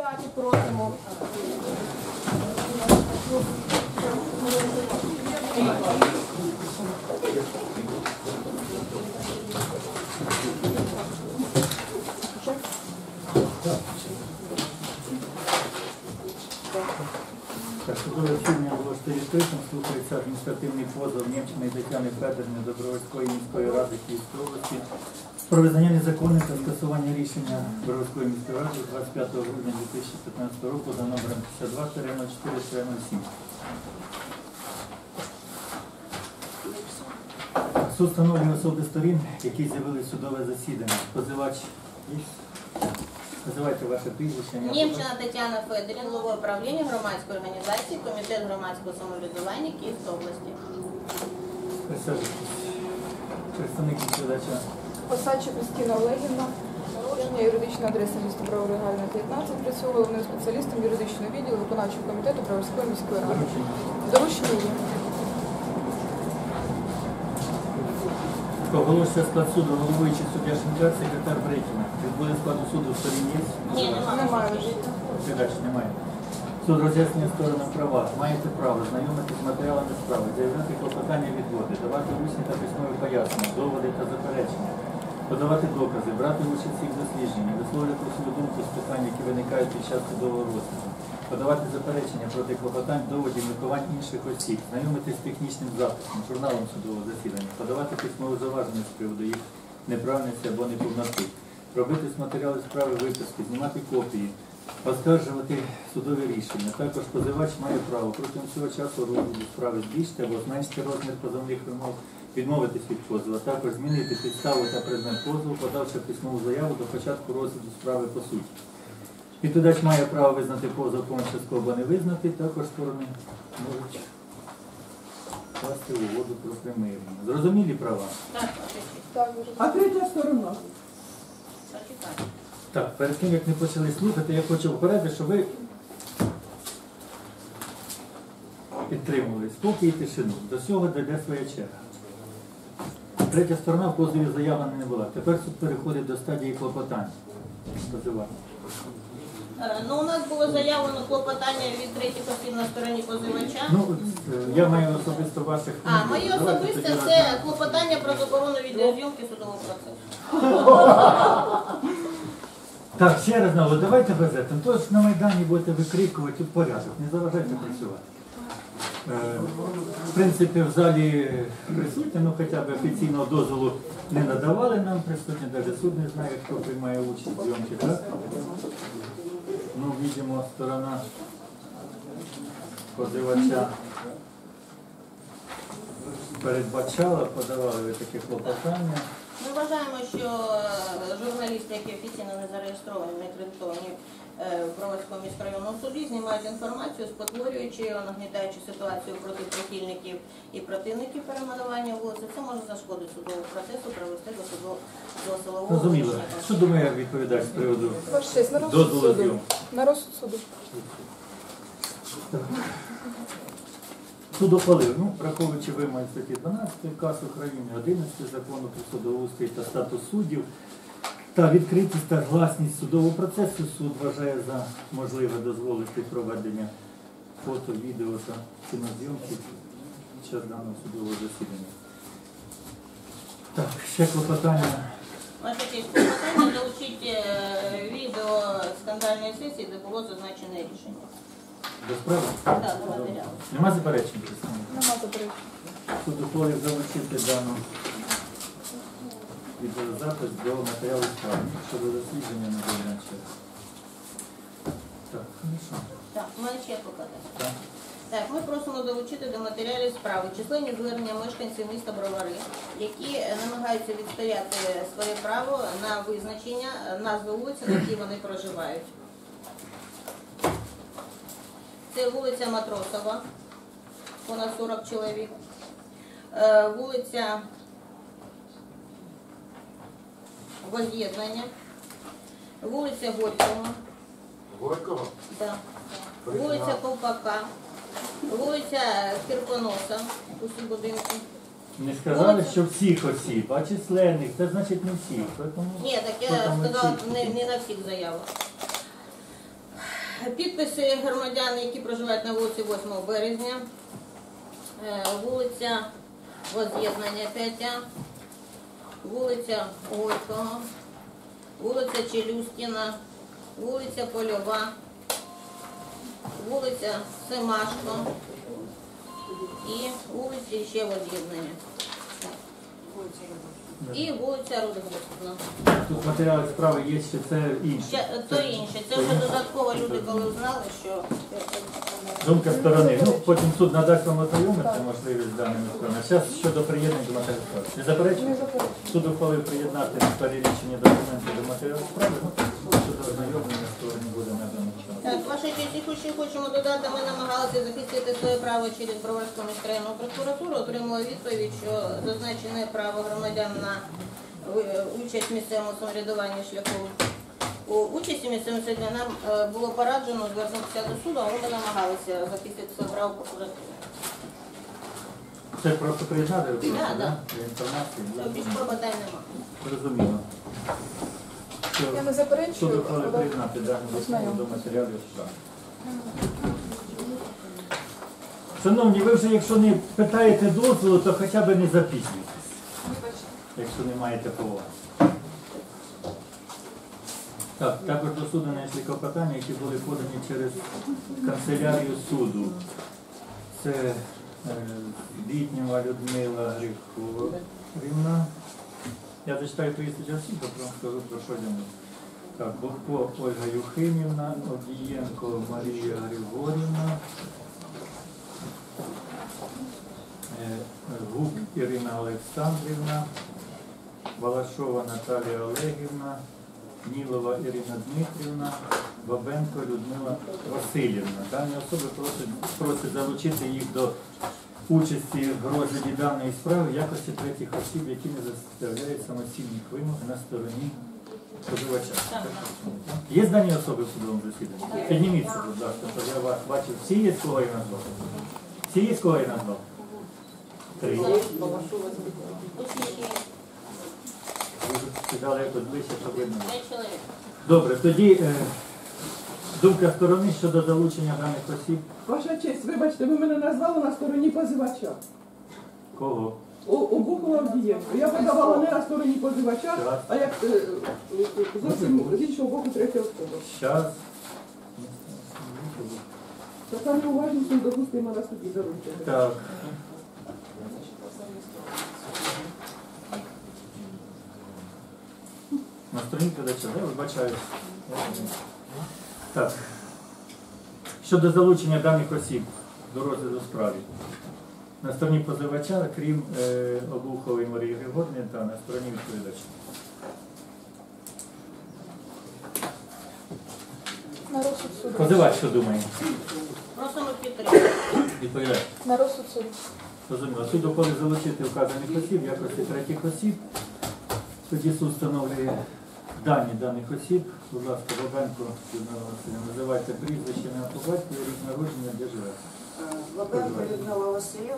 депутатів просимо. Так, судове засідання було відкритим, слухається адміністративний позов Німчиної Тетяни Федорівни Добровольської міської ради Київської області про визнання незаконним та скасування рішення Боровської міської ради 25 грудня 2015 року за номером 52-04-07. Суд встановлює особи сторін, які з'явились в судове засідання. Позивач є? Називайте ваше прізвище. Німчина Тетяна Федорівна, головою правління громадської організації, комітет громадського самоврядування Київської області. Присаджуйтесь. Представник відповідача. Осадча Кристина Олегівна, народження, юридична адреса міста Броваригальна, 19, працює головним спеціалістом юридичного відділу виконавчого комітету Броварської міської ради. Доручення. Доручення є. Оголошує склад суду, головуючий суддя Шинкар, секретар Брейкіна. Відбуде складу суду в сторін є? Ні, немає. Передач немає. Суд роз'яснює сторонам права. Маєте право знайомитися з матеріалами справи, заявляти клопотання відводи, давати усні та письмові пояснення, доводи та заперечення, подавати докази, брати участь у їх дослідженні, висловлювати свою думку з питань, які виникають під час судового розгляду, подавати заперечення проти клопотань, доводів, міркувань інших осіб, знайомитись з технічним записом, журналом судового засідання, подавати письмове зауваження з приводу їх неправильності або неповноти, робити з матеріалів справи виписки, знімати копії, оскаржувати судові рішення. Також позивач має право протягом цього часу розгляду справи збільшити або зменшити розмір позовних вимог, відмовитись від позову, а також змінити підставу та предмет позову, подавши письмову заяву до початку розгляду справи по суті. Відповідач має право визнати позов повністю або не визнати, також сторони можуть вкласти угоду про примирення. Зрозумілі права? Так. Так. А третя сторона. Так, перед тим як ми почали слухати, я хочу попередити, що ви підтримували спокій і тишину. До цього дійде своя черга. Третя сторона в позові заявлена не була. Тепер суд переходить до стадії клопотань. Е, Ну, у нас було заявлено клопотання від третіх осіб на стороні позивача. Ну, е, я маю особисто ваших. А, моє особисте це клопотання про заборону відеозйомки судового процесу. Так, ще раз знову, давайте без этого. Тож на Майдані будете викрикувати порядок, не заважайте працювати. Е, В принципі, в залі присутні, ну хоча б офіційного дозволу не надавали нам присутні, навіть суд не знає, хто приймає участь в зйомці, так? Сторона позивача передбачала, подавали ви такі клопотання. Ми вважаємо, що е, журналісти, які офіційно не зареєстровані, не акредитовані е, в Броварському міськрайонному суді, знімають інформацію, спотворюючи нагнітаючи ситуацію проти прихильників і противників перейменування вулиці. Це може зашкодити судовому процесу, привести до суду до силового Зрозуміло. рішення. Що думає відповідач з приводу дозволу. На розсуд суду. Суд ухвалив, ну, враховуючи вимоги статті 12 КАС України, 11 закону про судоустрій та статус суддів, та відкритість та гласність судового процесу суд вважає за можливе дозволити проведення фото, відео та кінозйомки під час даного судового засідання. Так, ще клопотання. Ваша клопотання долучити е, відео скандальної сесії, де було зазначене рішення. До справи? Так, до матеріалу. Нема заперечень? Нема заперечень. Суд ухвалив залучити дану відеозапис до матеріалу справи щодо дослідження на дільниче. Так, хорошо. Так, у мене ще покладає. Так. Так, ми просимо долучити до матеріалів справи численні звернення мешканців міста Бровари, які намагаються відстояти своє право на визначення назви вулиці, на якій вони проживають. Це вулиця Матросова, понад 40 чоловік. Е, Вулиця Воз'єднання, вулиця Горького. Горького? Да. Вулиця Ковпака, вулиця Кірпоноса, усі будинки. Не сказали, що всіх осіб, а численних, це значить не всіх. Тому Ні, так я сказала не, не на всіх заявах. Підписи громадян, які проживають на вулиці 8 березня, Е, вулиця Воз'єднання 5, вулиця Горького, вулиця Челюскіна, вулиця Польова, вулиця Семашко і вулиці ще Воз'єднання. І вулиця Рудогорська. Тут матеріали справи є ще це інше. Ще, то інше. Це вже додатково люди, коли узнали, що Думка сторони. Ну, потім суд надасть вам ознайомитися можливість з даними сторонами. Зараз щодо приєднання до матеріалу справи. Не Не заперечуєте? заперечую. Суд ухвалив приєднати перелічені документи до матеріалу справи, ну, щодо ознайомлення сторони буде надано. Так, ваша честь, і хочемо додати, ми намагалися захистити своє право через Броварську міськрайонну прокуратуру, отримали відповідь, що зазначене право громадян на е, участь в місцевому самоврядуванні шляхом у участі місцевому самоврядуванні нам е, було пораджено звернутися до суду, але ми намагалися захистити своє право прокуратури. Це просто приєднати Да, інформації. Тобто більш клопотань нема. Зрозуміло. Я не заперечую, але дані до матеріалів справи. Шановні, ви вже якщо не питаєте дозволу, то хоча б не запізнюйтесь, якщо не маєте поваги. Так, також до суду знайшли клопотання, які були подані через канцелярію суду. Це е, Літнєва Людмила Григорівна. Я зачитаю всіх, а вам скажу про що йдемо. Так, Богко Ольга Юхимівна, Обієнко Марія Григорівна, е, Гук Ірина Олександрівна, Балашова Наталія Олегівна, Нілова Ірина Дмитрівна, Бабенко Людмила Васильівна. Дані особи просять, просять залучити їх до участі в розгляді даної справи в якості третіх осіб, які не заставляють самостійних вимог на стороні позивача. Так. Є дані особи в судовому засіданні? Підніміться, будь ласка, щоб я вас бачив. Всі є, з кого я назвав? Всі є, з кого я назвав? Три. Ви сідали якось ближче, щоб видно. Добре, тоді е, думка сторони щодо залучення даних осіб. Ваша честь, вибачте, ви мене назвали на стороні позивача. Кого? У, у Бухова Авдієнко. Я подавала не на стороні позивача, Так. а як е, е, зовсім з іншого боку третя особа. Щас. Така неуважність недопустима на суді заручення. Так. На стороні подача, да, вибачаю. Так. Щодо залучення даних осіб до розгляду справи. На стороні позивача, крім е, Обухової Марії Григорівни та на стороні відповідача. на розсуд суду. Позивач, що думає? Просимо підтримати. Відповідач. На розсуд суду. Розуміло. Суд ухвалив залучити вказаних осіб в якості третіх осіб. Тоді суд встановлює дані даних осіб. Будь ласка, Бабенко, називайте прізвище, ім'я по батькові, рік народження, де живе. Бабенко Людмила Васильівна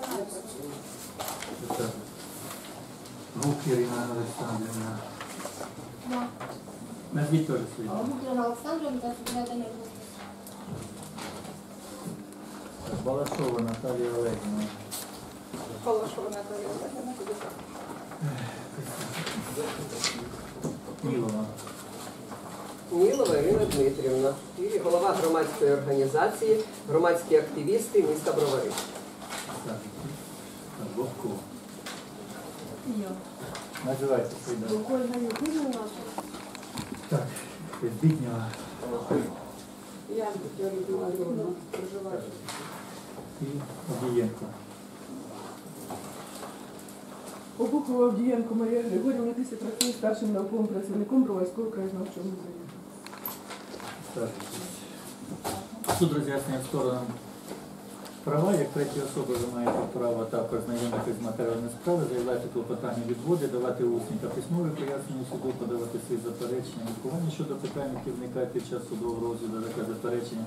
Гук Ірина Олександрівна. Назвіть теж свої. Ірина Олександрівна секретаря Балашова Наталія Олегівна. Палашова Наталія Олегівна. Мілова. Нілова Ірина Дмитрівна і голова громадської організації громадські активісти міста Бровари. Бобко. Називайте свої дані. Ольга Юрійовна. Так, Збітнєва. Я Людмила Григорівна, проживаю. і Обієнко. Обухова Авдієнко Марія Григорівна, після працює старшим науковим працівником Броварського краєзнавчого музею. Так. Суд роз'яснює сторонам права. Як треті особи ви маєте право також знайомитися з матеріалами справи, заявляти клопотання відводи, давати усні та письмові пояснення суду, подавати свої заперечення, міркування щодо питань, які виникають під час судового розгляду, таке заперечення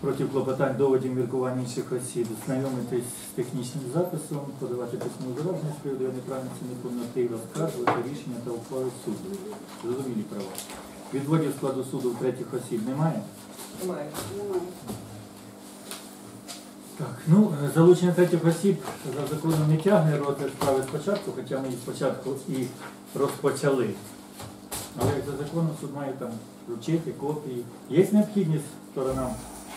проти клопотань доводів міркувань інших осіб, знайомитись з технічним записом, подавати письмові вираження з приводу неправильності неповноти, розказувати рішення та ухвали суду. Зрозумілі права. Відводів складу суду в третіх осіб немає. Немає. Немає. Так, ну, залучення третіх осіб за законом не тягне розгляд справи спочатку, хоча ми її спочатку і розпочали. Але як за законом суд має там вручити копії. Є необхідність сторонам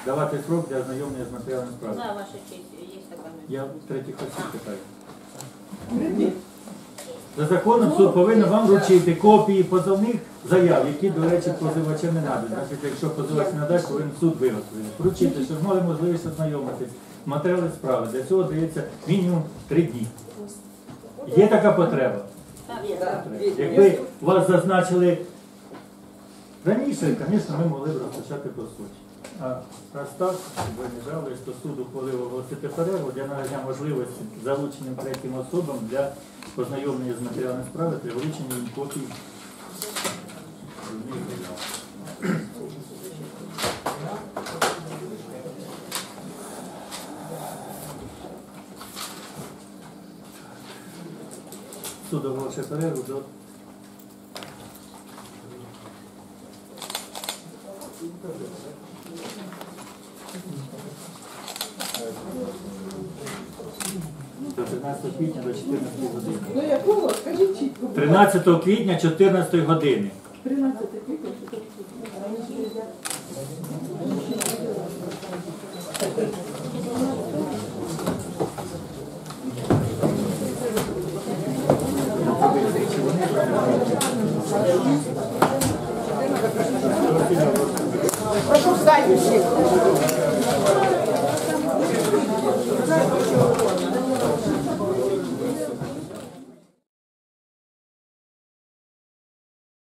давати срок для ознайомлення з матеріалами справи? Да, ваша честь, є така Я третіх осіб питаю. За законом суд повинен вам вручити копії позовних заяв, які, до речі, позивачем не надані. Значить, якщо позивач не надасть, повинен суд виготовити. Вручити, щоб мали можливість ознайомитись. Матеріали справи. Для цього дається мінімум три дні. Є така потреба. Якби вас зазначили раніше, звісно, ми могли б розпочати по суті. А не жали, що суд ухвалив оголосити перерву для надання можливості залученим третім особам для познайомлення з матеріалами справи при врученні їм копій. Суд оголошує перерву до до 13 квітня до 14 години. Ну якого? Скажіть чітко. 13 квітня 14 години. 13 квітня. Прошу встати всіх.